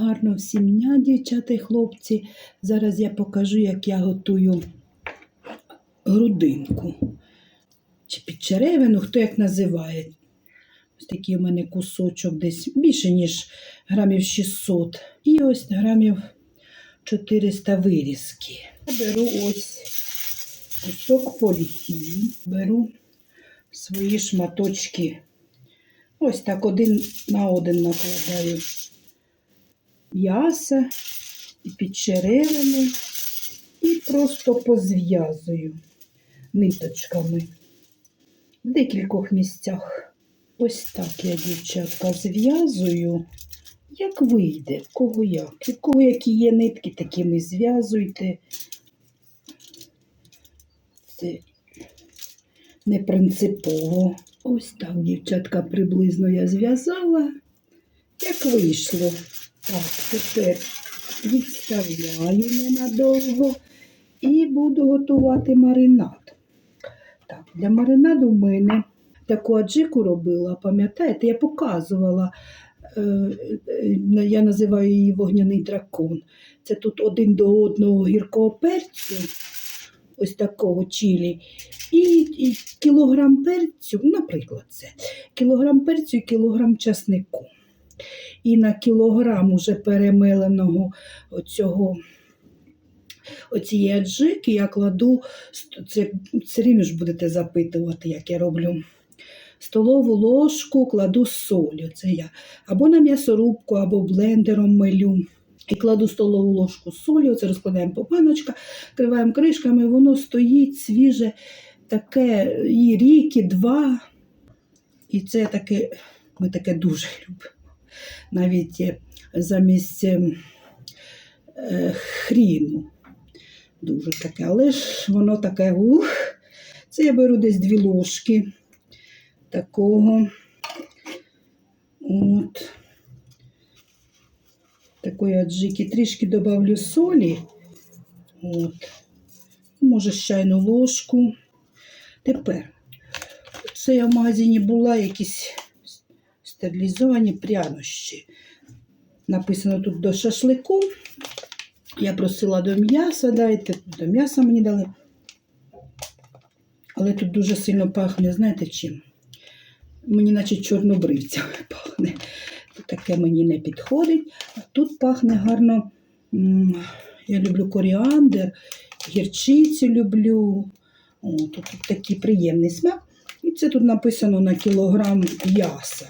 Гарно всім дня, дівчата і хлопці. Зараз я покажу, як я готую грудинку. Чи підчеревину, хто як називає. Ось такий у мене кусочок десь більше, ніж грамів 600. І ось грамів 400 вирізки. Я беру ось кусок фольги, беру свої шматочки. Ось так один на один накладаю м'яса і підчеревини і просто позв'язую ниточками в декількох місцях. Ось так я, дівчатка, зв'язую, як вийде, в кого як. І в кого які є нитки, такими зв'язуйте. Це не принципово. Ось так, дівчатка, приблизно я зв'язала. Як вийшло. Так, тепер відставляю ненадовго і буду готувати маринад. Так, для маринаду в мене таку аджику робила, пам'ятаєте, я показувала, е, е, я називаю її вогняний дракон. Це тут один до одного гіркого перцю, ось такого чилі, і, і кілограм перцю, наприклад, це кілограм перцю і кілограм часнику. І на кілограм уже перемеленого оцього, оцієї аджики я кладу, це все рівно ж будете запитувати, як я роблю. Столову ложку кладу солі. Це я. Або на м'ясорубку, або блендером милю. І кладу столову ложку солі, оце розкладаємо по паночка, криваємо кришками, воно стоїть свіже, таке і рік, і два. І це таке, ми таке дуже любимо. Навіть е, замість е, е, хріну. Дуже таке. Але ж воно таке ух. Це я беру десь дві ложки такого. От. Такої аджики. Трішки добавлю солі. От. Може, чайну ложку. Тепер. Це я в магазині була якісь стерилізовані прянощі. Написано тут до шашлику. Я просила до м'яса, дайте, до м'яса мені дали. Але тут дуже сильно пахне, знаєте чим? Мені наче чорнобривцями пахне. Таке мені не підходить. А тут пахне гарно. Я люблю коріандр, гірчицю люблю. О, тут, тут такий приємний смак. І це тут написано на кілограм м'яса.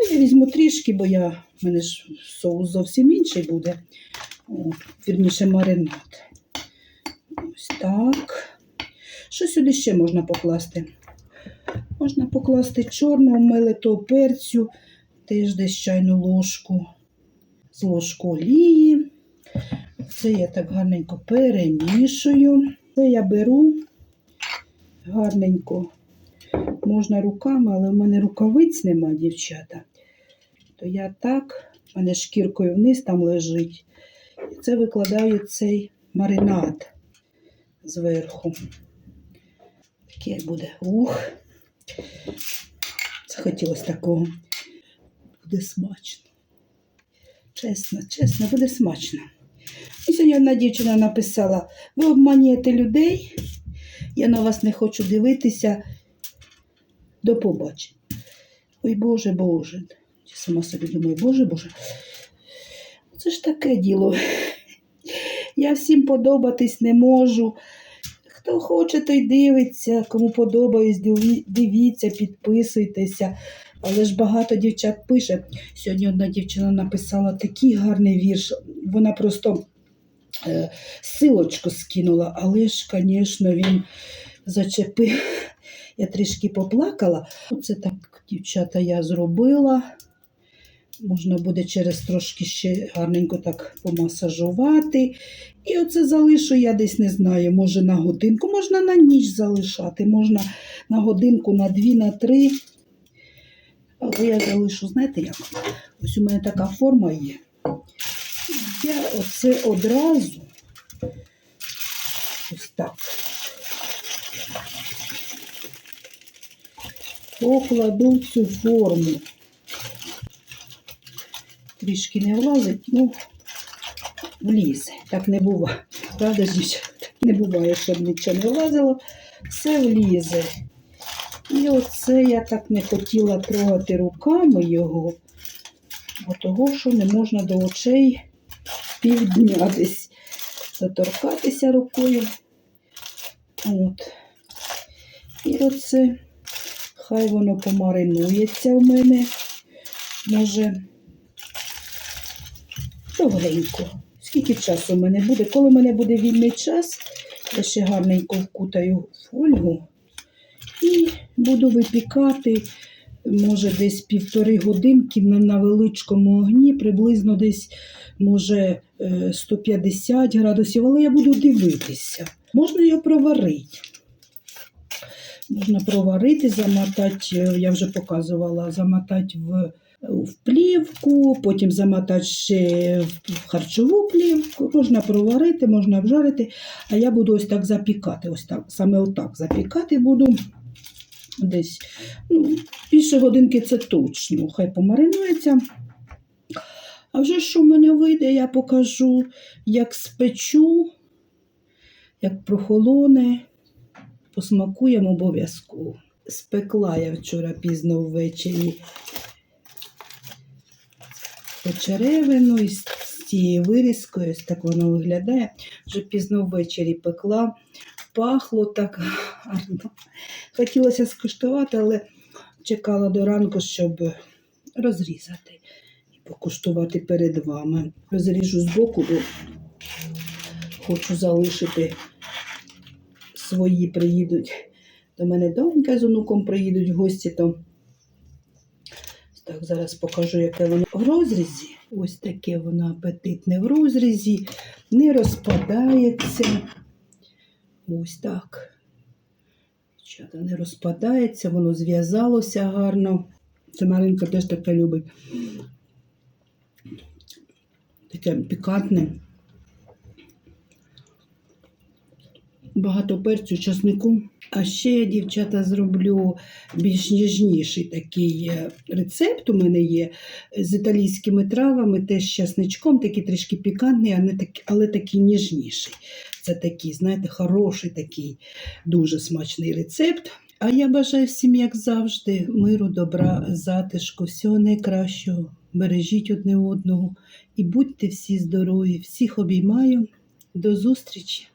То я візьму трішки, бо я, в мене ж соус зовсім інший буде. Вірніше маринад. Ось так. Що сюди ще можна покласти? Можна покласти чорного мелитого перцю, теж десь чайну ложку, з ложку олії. Це я так гарненько перемішую. Це я беру гарненько. Можна руками, але в мене рукавиць нема, дівчата. То я так, в мене шкіркою вниз там лежить. І це викладаю цей маринад зверху. Таке буде. Ух. Захотілося такого. Буде смачно. Чесно, чесно, буде смачно. І сьогодні одна дівчина написала: ви обманюєте людей, я на вас не хочу дивитися. До побачення. Ой, Боже, Боже. Сама собі думаю, Боже, Боже. Це ж таке діло. Я всім подобатись не можу. Хто хоче, той дивиться, кому подобаюсь, дивіться, підписуйтеся. Але ж багато дівчат пише. Сьогодні одна дівчина написала такий гарний вірш. Вона просто е, силочку скинула, але ж, звісно, він зачепив. Я трішки поплакала. Оце так, дівчата, я зробила. Можна буде через трошки ще гарненько так помасажувати. І оце залишу я десь не знаю, може на годинку, можна на ніч залишати, можна на годинку, на дві, на три. Але я залишу, знаєте як? Ось у мене така форма є. Я оце одразу ось так. Покладу цю форму. Трішки не влазить, ну, влізе. Так не буває. Правда дівчата? Не буває, щоб нічого не влазило. Все влізе. І оце я так не хотіла трогати руками його, бо того, що не можна до очей півдня десь заторкатися рукою. От. І оце хай воно помаринується у мене. Може, довгенько. Скільки часу в мене буде? Коли в мене буде вільний час, я ще гарненько вкутаю фольгу і буду випікати, може, десь півтори годинки на, величкому огні, приблизно десь, може, е, 150 градусів, але я буду дивитися. Можна його проварити. Можна проварити, замотати, е, я вже показувала, замотати в, в плівку, потім замотати ще в харчову плівку. Можна проварити, можна обжарити. А я буду ось так запікати. Ось так, саме отак запікати буду. Десь ну, більше годинки це точно. Хай помаринується. А вже що в мене вийде, я покажу, як спечу, як прохолоне. Посмакуємо обов'язково. Спекла я вчора пізно ввечері почеревину із цією вирізкою, ось так воно виглядає. Вже пізно ввечері пекла, пахло так гарно. Хотілося скуштувати, але чекала до ранку, щоб розрізати і покуштувати перед вами. Розріжу збоку, бо хочу залишити свої приїдуть. До мене донька з онуком приїдуть в гості, то так, зараз покажу, яке воно в розрізі. Ось таке воно апетитне в розрізі, не розпадається. Ось так. Не розпадається, воно зв'язалося гарно. Це Маринка теж таке любить. Таке пікантне. Багато перцю, часнику. А ще дівчата, зроблю більш ніжніший такий е, рецепт. У мене є з італійськими травами, теж з часничком, такий трішки пікантний, але такий ніжніший. Це такий, знаєте, хороший такий, дуже смачний рецепт. А я бажаю всім, як завжди, миру, добра, затишку, всього найкращого. Бережіть одне одного і будьте всі здорові. Всіх обіймаю. До зустрічі!